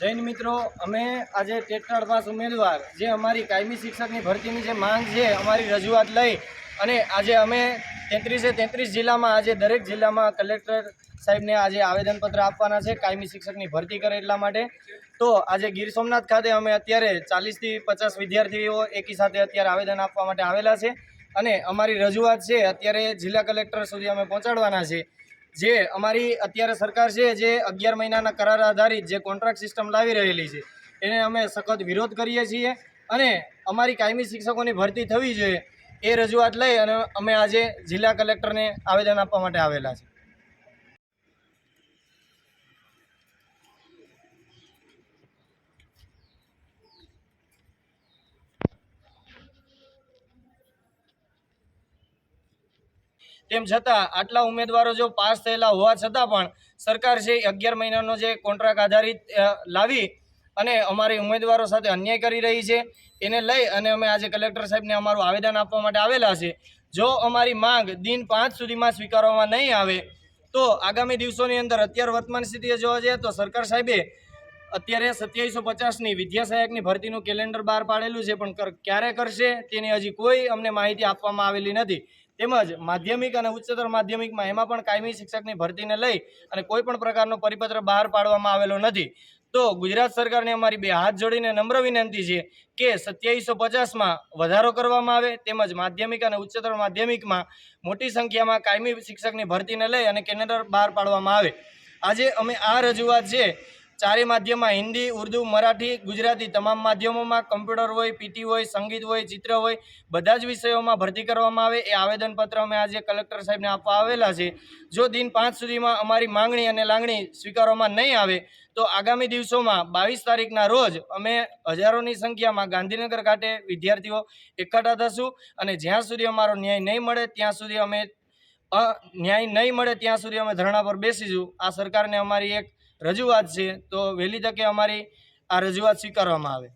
જૈન મિત્રો, અમે આજે ટેટરાળ પાસ ઉમેદવાર, જે અમારી કાયમી શિક્ષકની ભરતીની જે માંગ છે, અમારી રજૂઆત લઈ અને આજે અમે તેત્રીસે તેત્રીસ જિલ્લામાં, આજે દરેક જિલ્લામાં કલેક્ટર સાહેબને આજે આવેદનપત્ર આપવાના છે, કાયમી શિક્ષકની ભરતી કરે એટલા માટે. તો આજે ગીર સોમનાથ ખાતે અમે અત્યારે ચાલીસથી પચાસ વિદ્યાર્થીઓ એકી સાથે અત્યારે આવેદન આપવા માટે આવેલા છે અને અમારી રજૂઆત છે, અત્યારે જિલ્લા કલેક્ટર સુધી અમે પહોંચાડવાના છે. જે અમારી અત્યારે સરકાર છે, જે અગિયાર મહિનાના કરાર આધારિત જે કોન્ટ્રાક્ટ સિસ્ટમ લાવી રહેલી છે, એને અમે સખત વિરોધ કરીએ છીએ અને અમારી કાયમી શિક્ષકોની ભરતી થવી જોઈએ એ રજૂઆત લઈ અને અમે આજે જિલ્લા કલેક્ટરને આવેદન આપવા માટે આવેલા છે. તેમ છતાં, આટલા ઉમેદવારો જો પાસ થયેલા હોવા છતાં પણ સરકાર છે અગિયાર મહિનાનો જે કોન્ટ્રાક્ટ આધારિત લાવી અને અમારી ઉમેદવારો સાથે અન્યાય કરી રહી છે. એને લઈ અને અમે આજે કલેક્ટર સાહેબને અમારું આવેદન આપવા માટે આવેલા છે. જો અમારી માંગ દિન પાંચ સુધીમાં સ્વીકારવામાં નહીં આવે, તો આગામી દિવસોની અંદર અત્યારે વર્તમાન સ્થિતિએ જોવા જઈએ તો સરકાર સાહેબે અત્યારે સત્યાવીસો પચાસની વિદ્યા સહાયકની ભરતીનું કેલેન્ડર બહાર પાડેલું છે, પણ ક્યારે કરશે તેની હજી કોઈ અમને માહિતી આપવામાં આવેલી નથી. તેમજ માધ્યમિક અને ઉચ્ચતર માધ્યમિકમાં એમાં પણ કાયમી શિક્ષકની ભરતીને લઈ અને કોઈ પણ પ્રકારનો પરિપત્ર બહાર પાડવામાં આવેલો નથી. તો ગુજરાત સરકારને અમારી બે હાથ જોડીને નમ્ર વિનંતી છે કે સત્યાવીસો પચાસમાં વધારો કરવામાં આવે તેમજ માધ્યમિક અને ઉચ્ચતર માધ્યમિકમાં મોટી સંખ્યામાં કાયમી શિક્ષકની ભરતીને લઈ અને કેલેન્ડર બહાર પાડવામાં આવે. આજે અમે આ રજૂઆત છે ચારે માધ્યમમાં હિન્દી, ઉર્દુ, મરાઠી, ગુજરાતી તમામ માધ્યમોમાં કમ્પ્યુટર હોય, પીટી હોય, સંગીત હોય, ચિત્ર હોય, બધા જ વિષયોમાં ભરતી કરવામાં આવે. એ આવેદનપત્ર અમે આજે કલેક્ટર સાહેબને આપવા આવેલા છે. જો દિન પાંચ સુધીમાં અમારી માંગણી અને લાગણી સ્વીકારવામાં નહીં આવે, તો આગામી દિવસોમાં બાવીસ તારીખના રોજ અમે હજારોની સંખ્યામાં ગાંધીનગર ખાતે વિદ્યાર્થીઓ એકઠા થશું અને જ્યાં સુધી અમારો ન્યાય નહીં મળે, ત્યાં સુધી અમે ન્યાય નહીં મળે, ત્યાં સુધી અમે ધરણા પર બેસીશું. આ સરકારને અમારી એક રજૂઆત છે તો વહેલી તકે અમારી આ રજૂઆત સ્વીકારવામાં આવે.